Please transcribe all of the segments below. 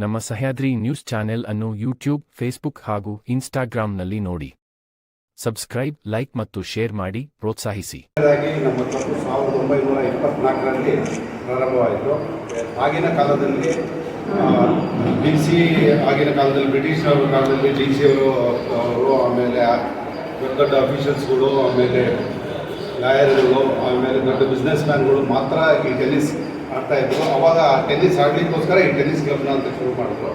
ನಮ್ಮ Sahyadri news channel ಅನ್ನು YouTube, Facebook ಹಾಗೂ ಇನ್ಸ್ಟಾಗ್ರಾಂನಲ್ಲಿ ನೋಡಿ. ಸಬ್ಸ್ಕ್ರೈಬ್, ಲೈಕ್ ಮತ್ತು ಶೇರ್ ಮಾಡಿ, ಪ್ರೋತ್ಸಾಹಿಸಿ. ನಮ್ಮ ಪ್ರಾರಂಭವಾಯಿತು. ಆಗಿನ ಕಾಲದಲ್ಲಿ ಡಿ ಸಿ ಆಗಿನ ಕಾಲದಲ್ಲಿ, ಬ್ರಿಟಿಷ್ ಕಾಲದಲ್ಲಿ ಡಿ ಸಿ ಅವರು ಆಮೇಲೆ ದೊಡ್ಡ ದೊಡ್ಡ ಅಫಿಷಿಯಲ್ಸ್ಗಳು ಆಮೇಲೆ ಲಾಯರ್ಗಳು, ಆಮೇಲೆ ದೊಡ್ಡ ಬಿಸ್ನೆಸ್ ಮ್ಯಾನ್ಗಳು ಮಾತ್ರ ಈ ಟೆನ್ನಿಸ್ ಆಡ್ತಾ ಇದ್ರು. ಅವಾಗ ಟೆನ್ನಿಸ್ ಆಡಲಿಕ್ಕೋಸ್ಕರ ಈ ಟೆನ್ನಿಸ್ ಕ್ಲಬ್ನ ಅಂತ ಶುರು ಮಾಡಿದ್ರು.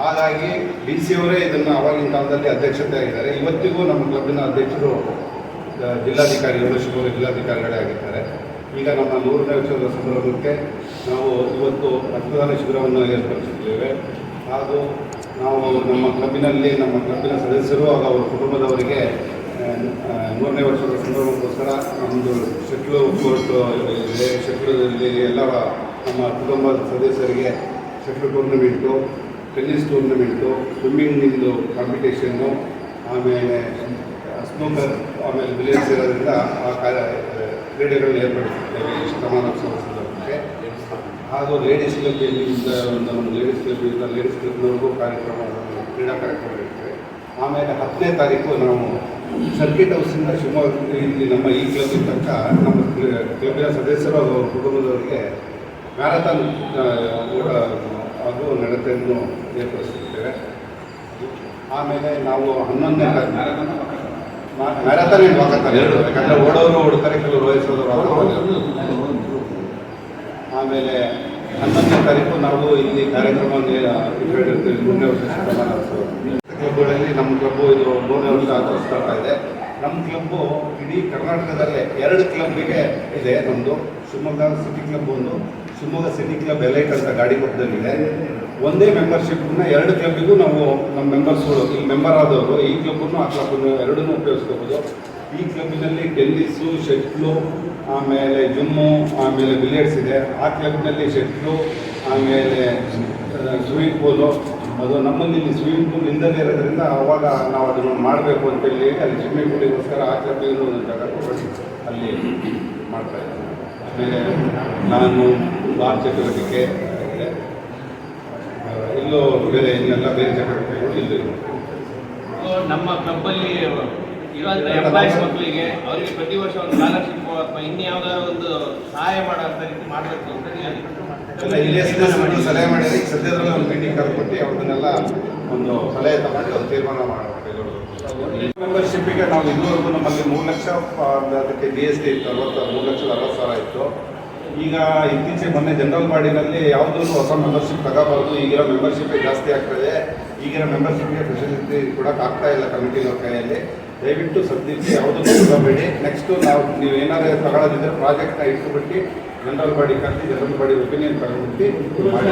ಹಾಗಾಗಿ ಡಿ ಸಿ ಅವರೇ ಇದನ್ನು ಆವಾಗಿನ ಕಾಲದಲ್ಲಿ ಅಧ್ಯಕ್ಷತೆ ಆಗಿದ್ದಾರೆ. ಇವತ್ತಿಗೂ ನಮ್ಮ ಕ್ಲಬ್ಬಿನ ಅಧ್ಯಕ್ಷರು ಜಿಲ್ಲಾಧಿಕಾರಿಗಳು ಶಿವಮೊಗ್ಗ ಜಿಲ್ಲಾಧಿಕಾರಿಗಳೇ ಆಗಿದ್ದಾರೆ. ಈಗ ನಮ್ಮ ನೂರನೇ ವರ್ಷದ ಸಂದರ್ಭಕ್ಕೆ ನಾವು ಇವತ್ತು ರಕ್ತದಾನ ಶಿಬಿರವನ್ನು ಏರ್ಪಡಿಸಿದ್ದೇವೆ. ಹಾಗೂ ನಾವು ನಮ್ಮ ಕ್ಲಬ್ಬಿನಲ್ಲಿ ನಮ್ಮ ಕ್ಲಬ್ಬಿನ ಸದಸ್ಯರು ಹಾಗೂ ಅವರ ಕುಟುಂಬದವರಿಗೆ ನೂರನೇ ವರ್ಷದ ಸಂದರ್ಭಕ್ಕೋಸ್ಕರ ನಮ್ಮದು ಶಟ್ಲು ಕೋರ್ಟ್ ಇದೆ. ಶಟ್ಲಲ್ಲಿ ಎಲ್ಲ ನಮ್ಮ ಕುಟುಂಬದ ಸದಸ್ಯರಿಗೆ ಶಟ್ಲ್ ಟೂರ್ನಮೆಂಟು, ಟೆನ್ನಿಸ್ ಟೂರ್ನಮೆಂಟು ಸ್ವಿಮ್ಮಿಂಗಿಂದು ಕಾಂಪಿಟೇಷನ್ನು, ಆಮೇಲೆ ಸ್ಮೋಕರ್ ಆಮೇಲೆ ವಿಲೇಜ್ ಇರೋದ್ರಿಂದ ಆ ಕಾರ್ಯ ಕ್ರೀಡೆಗಳನ್ನು ಏರ್ಪಡಿಸುತ್ತೇವೆ ಶತಮಾನೋತ್ಸವ ಸಂದರ್ಭಕ್ಕೆ ಹಾಗೂ ಲೇಡೀಸ್ ಕ್ಲಬ್ ಇಲ್ಲಿಂದ ಒಂದು ನಮ್ಮ ಲೇಡೀಸ್ ಕ್ಲಬ್ ಇಂದ ಲೇಡೀಸ್ ಕ್ಲಬ್ನವರೆಗೂ ಕಾರ್ಯಕ್ರಮ, ಕ್ರೀಡಾ ಕಾರ್ಯಕ್ರಮ ಇರ್ತವೆ ಆಮೇಲೆ ಹತ್ತನೇ ತಾರೀಕು ನಾವು ಸರ್ಕಿಟ್ ಹೌಸಿಂದ ಶಿವಮೊಗ್ಗ ಇಲ್ಲಿ ನಮ್ಮ ಈ ಕ್ಲಬ್ ತನಕ ನಮ್ಮ ಕ್ಲಬ್ನ ಕ್ಲಬ್ಬಿನ ಸದಸ್ಯರು ಅವರ ಕುಟುಂಬದವರಿಗೆ ಮ್ಯಾರಥಾನ್ ಕೂಡ ಅದು ನಡತೆಯನ್ನು ಏರ್ಪಡಿಸುತ್ತೇವೆ ಆಮೇಲೆ ನಾವು ಹನ್ನೊಂದನೇ ತಾರೀಕು ಮ್ಯಾರಥಾನ್ ಏನು ವಾಕತ್ತಾರೆ ಎರಡು. ಯಾಕಂದರೆ ಓಡೋರು ಓಡ್ತಾರೆ ಕೆಲವರು ವಯಸ್ಸಾದವರು ಆಮೇಲೆ ಹನ್ನೊಂದನೇ ತಾರೀಕು ನಾವು ಇಲ್ಲಿ ಕಾರ್ಯಕ್ರಮ ಮುಂದೆ ಕ್ಲಬ್ಗಳಲ್ಲಿ ನಮ್ಮ ಕ್ಲಬ್ಬು ಇದು ಮೂರನೇ ವರ್ಷ ಆಚರಿಸ್ತಾ ಇದೆ ನಮ್ಮ ಕ್ಲಬ್ಬು ಇಡೀ ಕರ್ನಾಟಕದಲ್ಲೇ ಎರಡು ಕ್ಲಬ್ಬಿಗೆ ಇದೆ. ನಮ್ಮದು ಶಿವಮೊಗ್ಗ ಸಿಟಿ ಕ್ಲಬ್ ಒಂದು, ಶಿವಮೊಗ್ಗ ಸಿಟಿ ಕ್ಲಬ್ ಎಲೈಟ್ ಅಂತ ಗಾಡಿ ಪಕ್ಕದಲ್ಲಿದೆ ಒಂದೇ ಮೆಂಬರ್ಶಿಪ್ನ ಎರಡು ಕ್ಲಬ್ಬಿಗೂ ನಾವು ನಮ್ಮ ಮೆಂಬರ್ಸ್ಗಳು ಇಲ್ಲಿ ಮೆಂಬರ್ ಆದವರು ಈ ಕ್ಲಬ್ಬನ್ನು ಆ ಕ್ಲಬ್ಬನ್ನು ಎರಡನ್ನೂ ಉಪಯೋಗಿಸ್ಕೋಬೋದು. ಈ ಕ್ಲಬ್ಬಿನಲ್ಲಿ ಟೆನ್ನಿಸ್ಸು ಶೆಟ್ಲು, ಆಮೇಲೆ ಜಿಮ್ಮು, ಆಮೇಲೆ ಬಿಲಿಯರ್ಡ್ಸ್ ಇದೆ. ಆ ಕ್ಲಬ್ನಲ್ಲಿ ಶೆಟ್ಲು, ಆಮೇಲೆ ಸ್ವಿಮ್ಮಿಂಗ್ ಪೂಲು ಅದು ನಮ್ಮಲ್ಲಿ ಇಲ್ಲಿ ಸ್ವಿಮ್ಮಿಂಗ್ ಪೂಲ್ ಇಲ್ಲದೇ ಇರೋದ್ರಿಂದ ಅವಾಗ ನಾವು ಅದನ್ನು ಮಾಡಬೇಕು ಅಂತೇಳಿ ಅಲ್ಲಿ ಸ್ವಿಮ್ಮಿಂಗ್ ಪೂಲಿಗೋಸ್ಕರ ಆ ಕ್ಲಬ್ಬಿಗೂ ಒಂದು ಜಾಗ ಕೊಟ್ಟು ಅಲ್ಲಿ ಮಾಡ್ತಾ ಇದ್ದೀನಿ ಆಮೇಲೆ ನಾನು ಬಾರ್ ಚಟುವಟಿಕೆ ಇಲ್ಲೂ ಬೇರೆ ಇನ್ನೆಲ್ಲ ಬೇರೆ ಚಟುವಟಿಕೆಗಳು ಇಲ್ಲೂ. ನಮ್ಮ ಕ್ಲಬ್ಬಲ್ಲಿ ಎಂಪ್ಲಾಯೀಸ್ ಮಕ್ಕಳಿಗೆ ಅವರಿಗೆ ಪ್ರತಿ ವರ್ಷ ಒಂದು ಸ್ಕಾಲರ್ಶಿಪ್ ಅಥವಾ ಇನ್ಯಾವುದಾದ್ರು ಒಂದು ಸಹಾಯ ಮಾಡೋ ರೀತಿ ಮಾಡಬೇಕು ಅಂತ ಸಲಹೆ ಮಾಡಿದ್ರೆ ಈಗ ಸದ್ಯದಲ್ಲೇ ಒಂದು ಮೀಟಿಂಗ್ ಕರ್ಕೊಟ್ಟು ಅವ್ರನ್ನೆಲ್ಲ ಒಂದು ಸಲಹೆ ತಗೊಂಡು ಒಂದು ತೀರ್ಮಾನ ಮಾಡಬೇಕು ಮೆಂಬರ್ಶಿಪ್ಪಿಗೆ ನಾವು ಇದುವರೆಗೂ ನಮ್ಮಲ್ಲಿ ಮೂರು ಲಕ್ಷ ಅದಕ್ಕೆ ಜಿ ಎಸ್ ಟಿ ಇತ್ತು, ಅರವತ್ತು, ಮೂರು ಲಕ್ಷದ ಅರವತ್ತು ಸಾವಿರ ಇತ್ತು. ಈಗ ಇತ್ತೀಚೆಗೆ ಮೊನ್ನೆ ಜನರಲ್ ಬಾಡಿನಲ್ಲಿ ಯಾವುದೂ ಹೊಸ ಮೆಂಬರ್ಶಿಪ್ ತಗೋಬಾರ್ದು, ಈಗಿರೋ ಮೆಂಬರ್ಶಿಪ್ಪೇ ಜಾಸ್ತಿ ಆಗ್ತದೆ, ಈಗಿನ ಮೆಂಬರ್ಶಿಪ್ಗೆ ಫೆಸಿಲಿಟಿ ಕೂಡ ಆಗ್ತಾ ಇಲ್ಲ ಕಮಿಟಿನವ್ರ ಕೈಯಲ್ಲಿ. ದಯವಿಟ್ಟು ಸದ್ಯಕ್ಕೆ ಯಾವುದೂ ತಗೋಬೇಡಿ. ನೆಕ್ಸ್ಟು ನಾವು, ನೀವು ಏನಾದರೂ ತಗೊಳ್ಳೋದಿದ್ರೆ ಪ್ರಾಜೆಕ್ಟ್ನ ಇಟ್ಬಿಟ್ಟು ಜನರಲ್ ಬಾಡಿ ಕರೆದು ಜನರಲ್ ಬಾಡಿ ಒಪಿನಿಯನ್ ತಗೊಂಡ್ಬಿಟ್ಟು ಮಾಡಿ